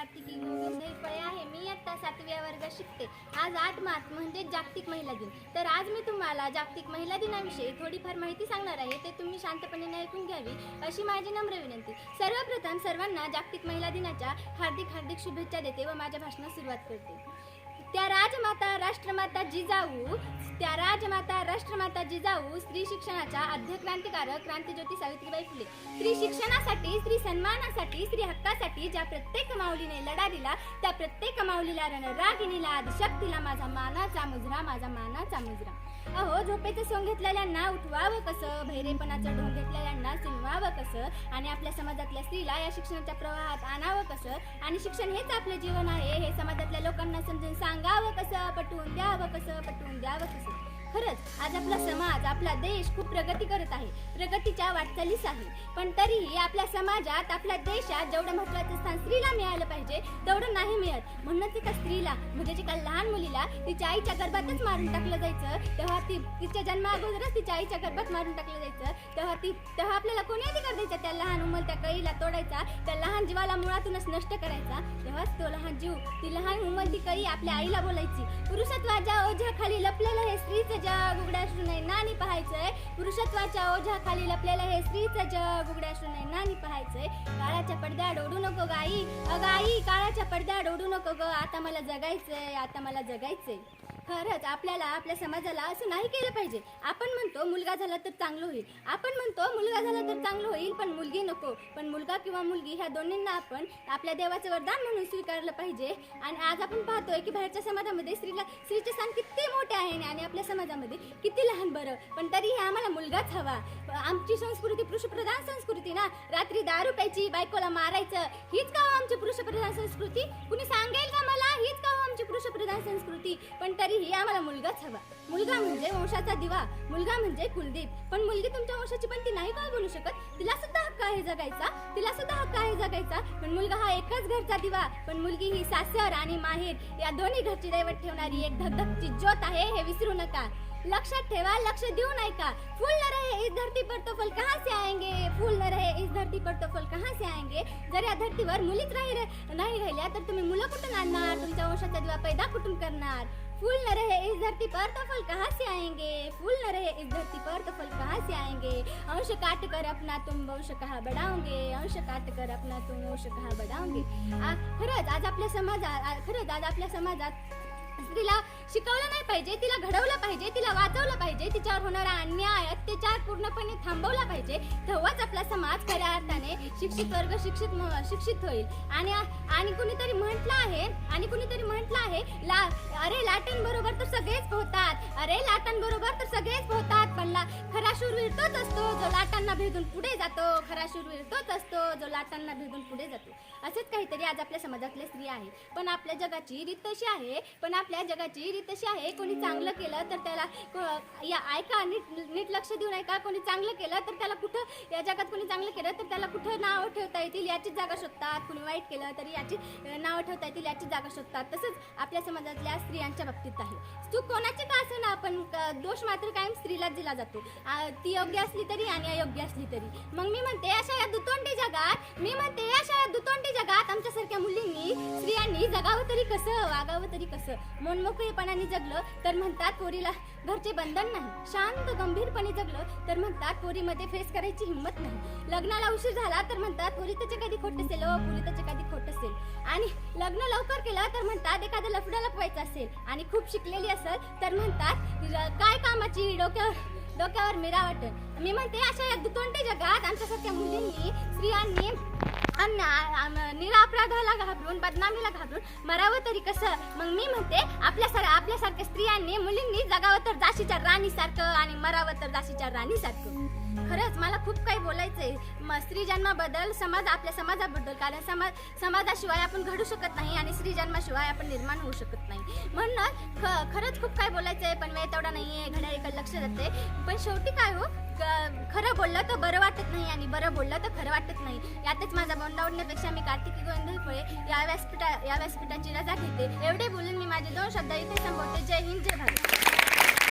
कार्तिकी गोविंद फळे आहे. मी आत्ता सातव्या वर्गात शिकते. आज आठ मार्च म्हणजे जागतिक महिला दिन. तर आज मी तुम्हाला जागतिक महिला दिनाविषयी थोडीफार माहिती सांगणार आहे. ते तुम्ही शांतपणे ऐकून घ्यावी अशी माझी नम्र विनंती. सर्वप्रथम सर्वांना जागतिक महिला दिनाच्या हार्दिक हार्दिक शुभेच्छा देते व माझ्या भाषणास सुरुवात करते. त्या राजमाता राष्ट्रमाता जिजाऊ त्या राजमाता राष्ट्रमाता जिजाऊ स्त्री शिक्षणाच्या आद्य क्रांतिकारक क्रांतीज्योती सावित्रीबाई फुले. स्त्री शिक्षणासाठी स्त्री सन्मानासाठी स्त्री हक्कासाठी ज्या प्रत्येक माऊलीने लढा दिला त्या प्रत्येक माऊलीला रणरागिणीला आदिशक्तीला माझा मानाचा मुजरा माझा मानाचा मुजरा. अहो झोपेचं सोंग घेतलेल्यांना उठवावं कसं? भैरेपणाचं ढोंग घेतलेल्यांना सिनवावं कसं? आणि आपल्या समाजातल्या स्त्रीला या शिक्षणाच्या प्रवाहात आणावं कसं? आणि शिक्षण हेच आपलं जीवन आहे. हे समाजातल्या लोकांना समजून सांगावं कसं? पटवून द्यावं कसं? पटवून द्यावं कसं? खरंच आज आपला समाज आपला देश खूप प्रगती करत आहे. प्रगतीच्या वाटचालीस आहे. पण तरीही आपल्या समाजात आपल्या देशात जेवढं महत्वाचं स्थान स्त्रीला मिळालं पाहिजे तेवढं नाही मिळत. म्हणूनच एका स्त्रीला म्हणजे एका लहान मुलीला तिच्या आईच्या गर्भातच मारून टाकलं जायचं. तेव्हा ती तिच्या जन्मा अगोदरच तिच्या आईच्या गर्भात मारून टाकलं जायचं. तेव्हा ती तेव्हा आपल्याला कोणी अधिकार द्यायचा? त्या लहान उमल त्या कळीला तोडायचा. त्या लहान जीवाला मुळातूनच नष्ट करायचा. तेव्हाच तो लहान जीव ती लहान उमल ती कळी आपल्या आईला बोलायची. पुरुषत्वाच्या ओझ्याखाली लपलेलं हे स्त्रीचं जग उघड्याशू नाही नानी पाहायचंय पुरुषत्वाच्या ओझ्याखाली लपलेलं हे स्त्रीचं जग उघड्याशू नाही नानी पाहायचंय. काळाच्या पडद्यात ओढू नको गाई. अगाई काळाच्या पडद्यात ओढू नको ग. आता मला जगायचंय आता मला जगायचंय. खरंच आपल्याला आपल्या समाजाला असं नाही केलं पाहिजे. आपण म्हणतो मुलगा झाला तर चांगलं होईल. आपण म्हणतो मुलगा झाला तर चांगलं होईल पण मुलगी नको. पण मुलगा किंवा मुलगी ह्या दोन्हींना आपण आपल्या देवाचं वरदान म्हणून स्वीकारलं पाहिजे. आणि आज आपण पाहतोय की बाहेरच्या समाजामध्ये स्त्रीला स्त्रीचे स्थान किती आहे आणि आपल्या समाजामध्ये किती लहान बरं. पण तरीही आम्हाला मुलगाच हवा. आमची संस्कृती पुरुषप्रधान संस्कृती ना. रात्री दारू प्यायची बायकोला मारायचं हीच का हो आमची पुरुषप्रधान संस्कृती? कुणी सांगेल का मला? हीच का हो आमची पुरुषप्रधान संस्कृती? पण तरीही आम्हाला मुलगाच हवा. मुलगा म्हणजे वंशाचा दिवा मुलगा म्हणजे कुलदीप. पण मुलगी तुमच्या वंशाची पण ती नाही का बोलू शकत. तिला सुद्धा हक्क आहे जगायचा. तिला सुद्धा हक्क आहे जगायचा. पण मुलगा हा एकच घरचा दिवा. पण मुलगी ही सासर आणि माहेर या दोन्ही घरची दैवत ठेवणारी एक धगधगची ज्योत आहे हे विसरू नका. लक्षात ठेवा लक्ष देऊ नाही का फूल न रहे इस धरती पर तो फल कहाँ से आएंगे? फूल न रहे इस धरती पर तो फल कहाँ से आएंगे? जर या धरतीवर मुलीच राही नाही राहिल्या तर तुम्ही मुलं कुठून आणणार? तुमच्या वंशाचा दिवा पैदा कुठून करणार? फूल न रहे इस धरती पर तो फल कहाँ से आएंगे? फूल न रहे इस धरती पर तो फल कहाँ से आएंगे? अंश काट कर अपना तुम वंश कहाँ बढ़ाओगे? अंश काट कर अपना तुम वंश कहाँ बढ़ाओगे? आ, खरंच आज आपल्या समाजात खरंच आज आपल्या समाजात स्त्रीला शिकवलं नाही पाहिजे तिला घडवलं पाहिजे तिला वाचवलं पाहिजे तिच्यावर होणारा अन्याय अत्याचार पूर्णपणे थांबवला पाहिजे तेव्हाच आपला समाज खऱ्या अर्थाने शिक्षित वर्ग शिक्षित शिक्षित होईल. आणि आणि कुणीतरी म्हटलं आहे आणि कुणीतरी म्हटलं आहे ला अरे लाटण बरोबर तर सगळेच पोहतात अरे लाटांबरोबर बरोबर तर सगळेच पोहतात. पण खरा शूरवीर तोच असतो जो लाटांना भेदून पुढे जातो. खरा शूरवीर तोच असतो जो लाटांना भेदून पुढे जातो. असंच काहीतरी आज आपल्या समाजातल्या स्त्री आहे. पण आपल्या जगाची रीत तशी आहे. पण आपल्या जगाची रीत तशी आहे. कोणी चांगलं केलं तर त्याला या ऐका नीट नीट लक्ष देऊन ऐका. कोणी चांगलं केलं तर त्याला कुठं या जगात कोणी चांगलं केलं तर त्याला कुठं नाव ठेवता येतील? याचीच जागा शोधतात. कोणी वाईट केलं तरी याची नावं ठेवता येतील याची जागा शोधतात. तसंच आपल्या समाजातल्या स्त्रियांच्या बाबतीत आहे. चूक कोणाची का असं ना? पण दोष मात्र कायम स्त्रीलाच दिला जातो. ती योग्य असली तरी आणि अयोग्य असली तरी. मग मी म्हणते अशा या दुतोंडी जगात मी म्हणते अशा या दुतोंडी जगात आमच्यासारख्या मुलींनी स्त्रियांनी जगावं तरी कसं वागावं तरी कसं? मनमोकळेपणाने जगलं तर म्हणतात पोरीला घरचे बंधन नाही. शांत गंभीरपणे जगलं तर म्हणतात पोरीमध्ये फेस करायची हिंमत नाही. लग्नाला उशीर झाला तर म्हणतात पोरी त्याचे कधी खोट असेल? ओ पोरी त्याचे कधी खोट असेल? आणि लग्न लवकर केलं तर म्हणतात एखादं लफडं लपवायचं असेल. आणि खूप शिकलेली असेल तर म्हणतात काय कामाची? डोक्यावर डोक्यावर मिरा मी म्हणते अशा या दुतोंडे जगात आमच्यासारख्या मुलींनी स्त्रियांनी अन्न निरापराधाला घाबरून बदनामीला घाबरून मरावं तरी कसं? मग मी म्हणते आपल्या सर आपल्यासारख्या स्त्रियांनी मुलींनी जगावं तर जाशीच्या राणीसारखं आणि मरावं तर जाशीच्या राणीसारखं. खरंच मला खूप काही बोलायचंय. मग स्त्री जन्माबद्दल समाज आपल्या समाजाबद्दल कारण समाज समाजाशिवाय आपण घडू शकत नाही आणि स्त्री जन्माशिवाय आपण निर्माण होऊ शकत नाही. म्हणून ख खरंच खूप काय बोलायचंय पण वेळ तेवढा नाहीये घड्याळीकडे लक्ष देते पण शेवटी काय हो? खरं बोललं तर बरं वाटत नाही आणि बरं बोललं तर खरं वाटत नाही. यातच माझा बोंडा आवडण्यापेक्षा मी कार्तिकी गोविंद या व्यासपीठा या व्यासपीठाची रजा घेते. एवढे बोलून मी माझे दोन शब्द इथे संपवते. जय हिंद जय भारत.